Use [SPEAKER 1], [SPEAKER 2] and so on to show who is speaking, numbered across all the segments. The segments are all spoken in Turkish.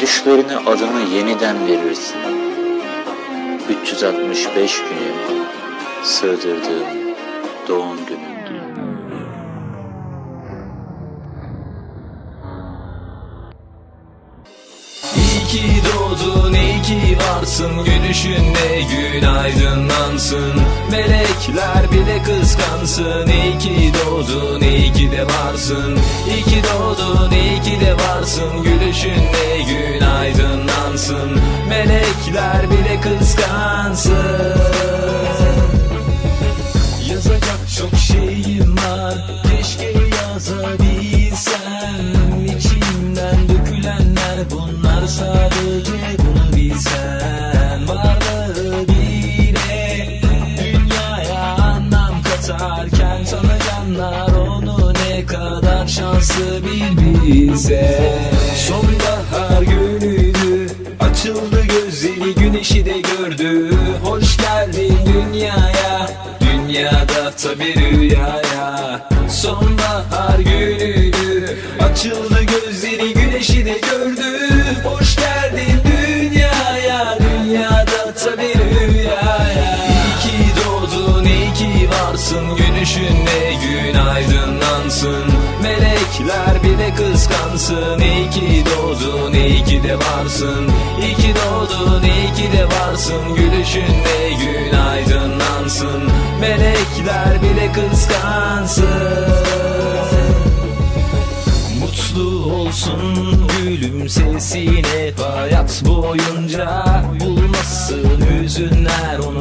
[SPEAKER 1] Düşlerine adını yeniden verirsin. 365 günü sığdırdığım doğum günümdü.
[SPEAKER 2] İyi ki doğdun, iyi ki varsın Gülüşünle gün aydınlansın Melekler bile kıskansın. İyi ki doğdun, iyi ki de varsın. İyi ki doğdun, iyi ki de varsın. Gülüşünle gün aydınlansın Melekler bile kıskansın. Yazacak çok şeyim var. Keşke yazabilsem anlam katarken Tanıyanlar onu ne kadar şanslı bir bilse. Sonbahar günüydü Açıldı gözleri güneşi de gördü. Hoş geldin dünyaya Dünyada tabi rüyaya. Sonbahar günüydü Açıldı gözleri güneşi de gördü ki varsın Gülüşünle gün aydınlansın? Melekler bile kıskansın. İyi ki doğdun iyi ki de varsın. İyi ki doğdun iyi ki de varsın. Gülüşünle gün aydınlansın? Melekler bile kıskansın. Mutlu olsun gülümsesin hep hayat boyunca Bulmasın hüzünler onu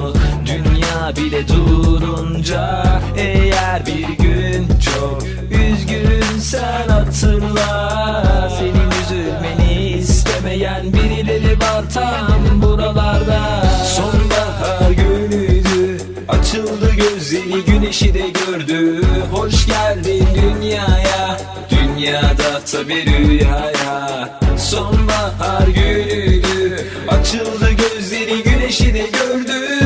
[SPEAKER 2] bile durunca Eğer bir gün çok üzgünsen hatırla. Senin üzülmeni istemeyen birileri var tam buralarda. Sonbahar günüydü Açıldı gözleri güneşi de gördü. Hoş geldin dünyaya Dünyada tabi rüyaya. Sonbahar günüydü Açıldı gözleri güneşi de gördü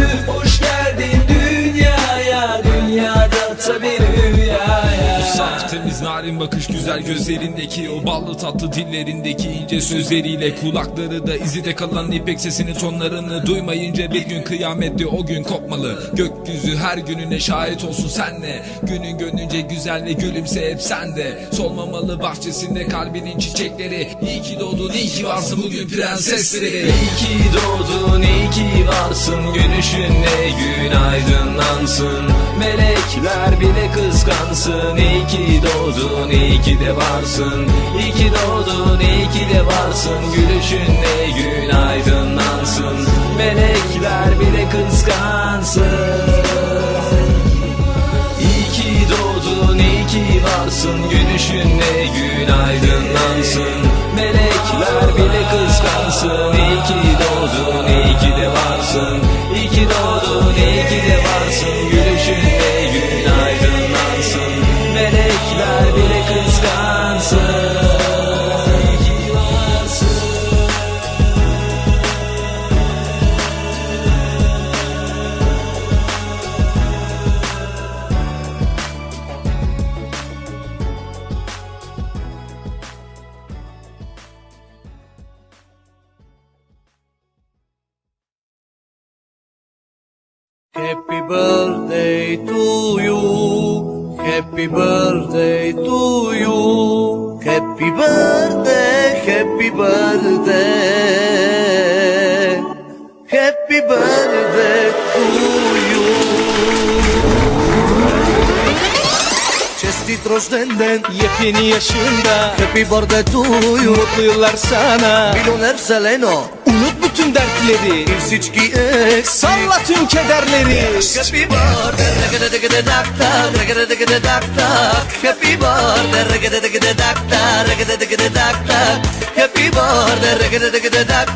[SPEAKER 3] narin bakış güzel gözlerindeki O ballı tatlı dillerindeki ince sözleriyle Kulakları da izide kalan ipek sesinin tonlarını Duymayınca bir gün kıyamette o gün kopmalı. Gökyüzü her gününe şahit olsun senle. Günün gönlünce güzelle gülümse hep sende. Solmamalı bahçesinde kalbinin çiçekleri. İyi ki doğdun iyi ki varsın bugün prensesleri
[SPEAKER 2] İyi ki doğdun, ki varsın Gülüşünle gün aydınlansın. Melekler bile kıskansın İyi ki doğdun, iyi ki de varsın. İyi ki doğdun, iyi ki de varsın Gülüşünle gün aydınlansın. Melekler bile kıskansın. İyi ki doğdun, iyi ki varsın Gülüşünle gün aydınlansın. Melekler bile kıskansın İyi ki doğdun, iyi ki
[SPEAKER 4] Happy birthday to you. Happy birthday to you. Happy birthday, happy birthday. Happy birthday to you. Çestit Rojden'den
[SPEAKER 5] yepyeni yaşında
[SPEAKER 4] Happy birthday to you
[SPEAKER 5] Mutlu yıllar sana
[SPEAKER 4] Milyoner Seleno
[SPEAKER 5] bütün dertleri
[SPEAKER 4] eks.
[SPEAKER 5] Salla tüm kederleri
[SPEAKER 4] Happy birthday, regede regede dak tak, regede regede dak. Happy birthday, regede regede dak regede regede dak. Happy birthday, regede regede dak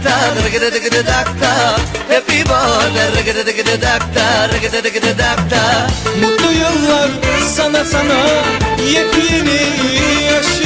[SPEAKER 4] regede regede dak. Happy birthday, regede regede dak regede regede dak.
[SPEAKER 5] Mutlu yıllar sana sana Yepyeni yaşında